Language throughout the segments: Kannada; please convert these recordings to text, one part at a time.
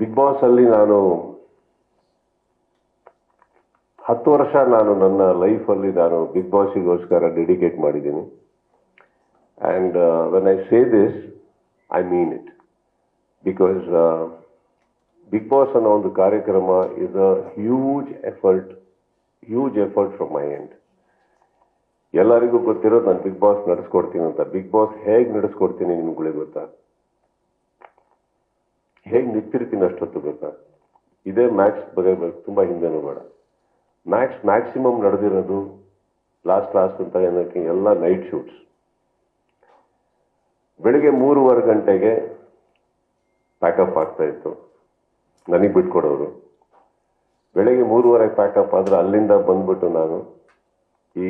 ಬಿಗ್ ಬಾಸ್ ಅಲ್ಲಿ ನಾನು ಹತ್ತು ವರ್ಷ ನಾನು ನನ್ನ ಲೈಫಲ್ಲಿ ನಾನು ಬಿಗ್ ಬಾಸಿಗೋಸ್ಕರ ಡೆಡಿಕೇಟ್ ಮಾಡಿದ್ದೀನಿ. And when I say this I mean it because Bigg Boss ಅನ್ನೋ ಒಂದು ಕಾರ್ಯಕ್ರಮ is a huge effort huge effort from my end ಎಲ್ಲರಿಗೂ ಗೊತ್ತಿರೋದು ನಾನು ಬಿಗ್ ಬಾಸ್ ನಡೆಸ್ಕೊಡ್ತೀನಿ ಅಂತ. ಬಿಗ್ ಬಾಸ್ ಹೇಗೆ ನಡೆಸ್ಕೊಡ್ತೀನಿ ನಿಮ್ಗಳಿಗೆ ಗೊತ್ತಾ? ಹೇಗೆ ನಿಂತಿರ್ತೀನಿ ಅಷ್ಟೊತ್ತು ಗೊತ್ತಾ? ಇದೇ ಮ್ಯಾಕ್ಸ್ ಬಗ್ಗೆ ತುಂಬಾ ಹಿಂದೆನೂ ಬೇಡ. ಮ್ಯಾಕ್ಸ್ ಮ್ಯಾಕ್ಸಿಮಮ್ ನಡೆದಿರೋದು ಲಾಸ್ಟ್ ಲಾಸ್ಟ್ ಅಂತ ಏನಕ್ಕೆ ಎಲ್ಲ ನೈಟ್ ಶೂಟ್ಸ್ ಬೆಳಿಗ್ಗೆ ಮೂರುವರೆ ಗಂಟೆಗೆ ಪ್ಯಾಕಪ್ ಆಗ್ತಾ ಇತ್ತು. ನನಗೆ ಬಿಟ್ಕೊಡೋರು. ಬೆಳಿಗ್ಗೆ ಮೂರುವರೆ ಪ್ಯಾಕಪ್ ಆದ್ರೆ ಅಲ್ಲಿಂದ ಬಂದ್ಬಿಟ್ಟು ನಾನು ಈ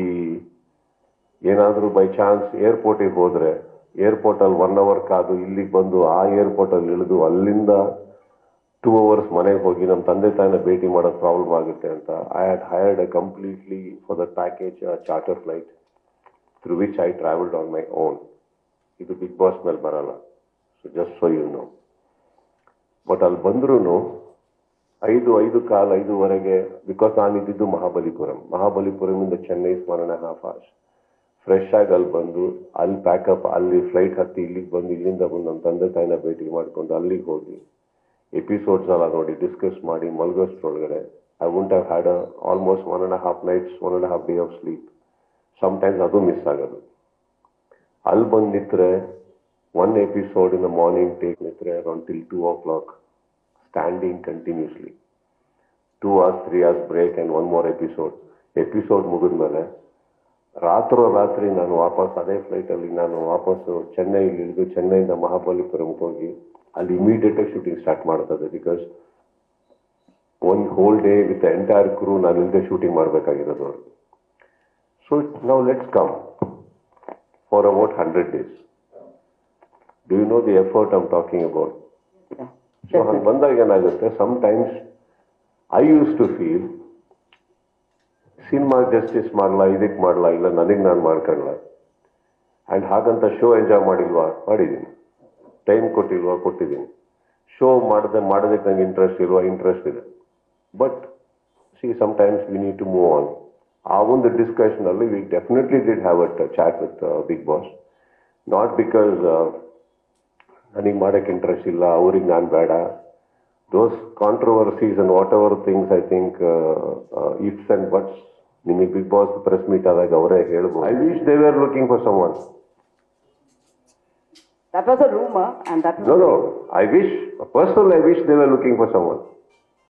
ಏನಾದರೂ ಬೈ ಚಾನ್ಸ್ ಏರ್ಪೋರ್ಟಿಗೆ ಹೋದ್ರೆ ಏರ್ಪೋರ್ಟ್ ಅಲ್ಲಿ ಒನ್ ಅವರ್ ಕಾದು ಇಲ್ಲಿಗೆ ಬಂದು ಆ ಏರ್ಪೋರ್ಟ್ ಅಲ್ಲಿ ಇಳಿದು ಅಲ್ಲಿಂದ ಟೂ ಅವರ್ಸ್ ಮನೆಗೆ ಹೋಗಿ ನಮ್ಮ ತಂದೆ ತಾಯಿನ ಭೇಟಿ ಮಾಡೋದು ಪ್ರಾಬ್ಲಮ್ ಆಗುತ್ತೆ ಅಂತ. I had hired a completely for the package charter flight through which I travelled on my own ಇದು ಬಿಗ್ ಬಾಸ್ ಮೇಲೆ ಬರಲ್ಲ. So just so you know but ಅಲ್ಲಿ ಬಂದ್ರೂ ಐದು ಐದು ಕಾಲ್ ಐದುವರೆಗೆ ಬಿಕಾಸ್ ನಾನು ಇದ್ದಿದ್ದು ಮಹಾಬಲಿಪುರಂ. ಮಹಾಬಲಿಪುರಮಿಂದ ಚೆನ್ನೈ ಸ್ಮರಣೆ ಹಾಫ್ ಅವರ್ಸ್ ಫ್ರೆಶ್ ಆಗಿ ಅಲ್ಲಿ ಬಂದು, ಅಲ್ಲಿ ಪ್ಯಾಕಪ್ ಅಲ್ಲಿ ಫ್ಲೈಟ್ ಹತ್ತಿ ಇಲ್ಲಿಗೆ ಬಂದು, ಇಲ್ಲಿಂದ ಬಂದು ನಮ್ಮ ತಂದೆ ತಾಯಿನ ಭೇಟಿ ಮಾಡ್ಕೊಂಡು ಅಲ್ಲಿಗೆ ಹೋಗಿ ಎಪಿಸೋಡ್ಸ್ ಎಲ್ಲ ನೋಡಿ ಡಿಸ್ಕಸ್ ಮಾಡಿ, ಮಲಗೋಷ್ಟ್ರೊಳಗಡೆ I won't have had almost one and half nights one and half day of sleep sometimes ಅದು ಮಿಸ್ ಆಗೋದು. ಅಲ್ಲಿ ಬಂದು ನಿಂತ್ರೆ one episode in the morning take ನಿಂತರೆ around till two o'clock standing continuously two hours three hours break and one more episode episode ಮುಗಿದ್ಮೇಲೆ ರಾತ್ರೋ ರಾತ್ರಿ ನಾನು ವಾಪಸ್ ಅದೇ ಫ್ಲೈಟಲ್ಲಿ ನಾನು ವಾಪಸ್ಸು ಚೆನ್ನೈಲಿ ಇಳಿದು ಚೆನ್ನೈಯಿಂದ ಮಹಾಬಲಿಪುರಂಗೆ ಹೋಗಿ ಅಲ್ಲಿ ಇಮಿಡಿಯೇಟ್ ಆಗಿ ಶೂಟಿಂಗ್ ಸ್ಟಾರ್ಟ್ ಮಾಡ್ತದೆ because one whole day with entire crew ನಾನು ಇಲ್ಲದೆ ಶೂಟಿಂಗ್ ಮಾಡಬೇಕಾಗಿರೋದು ಅವ್ರಿಗೆ. ಸೊ ನಾವು let's come for about hundred days do you know the effort I'm talking about so ಹಂಗೆ ಬಂದಾಗ ಏನಾಗುತ್ತೆ sometimes I use to feel cinema justice ಮಾಡಲ್ಲ ಇದಕ್ಕೆ ಮಾಡಲ್ಲ ಇಲ್ಲ ನನಗೆ ನಾನು ಮಾಡ್ಕೊಳ್ಳಲ್ಲ ಆ್ಯಂಡ್ ಹಾಗಂತ ಶೋ ಎಂಜಾಯ್ ಮಾಡಿಲ್ವಾ? ಮಾಡಿದ್ದೀನಿ ಟೈಮ್ ಕೊಟ್ಟಿಲ್ವಾ? ಕೊಟ್ಟಿದ್ದೀನಿ ಶೋ ಮಾಡದೆ ಮಾಡೋದಕ್ಕೆ ನಂಗೆ ಇಂಟ್ರೆಸ್ಟ್ ಇಲ್ವಾ? ಇಂಟ್ರೆಸ್ಟ್ ಇದೆ but see sometimes we need to move on ಆ ಒಂದು ಡಿಸ್ಕಷನಲ್ಲಿ we definitely did have at chat with Bigg Boss not because ನನಗೆ ಮಾಡೋಕ್ಕೆ ಇಂಟ್ರೆಸ್ಟ್ ಇಲ್ಲ, ಅವ್ರಿಗೆ ನಾನು ಬೇಡ. Those controversies and whatever things I think ifs and buts ನಿಮಗೆ ಬಿಗ್ ಬಾಸ್ ಪ್ರೆಸ್ ಮೀಟ್ ಆದಾಗ ಅವರೇ ಹೇಳ್ಬೋದು I wish they are looking for someone That was a rumor, and that was No, no. I wish, personally, I wish they were looking for someone.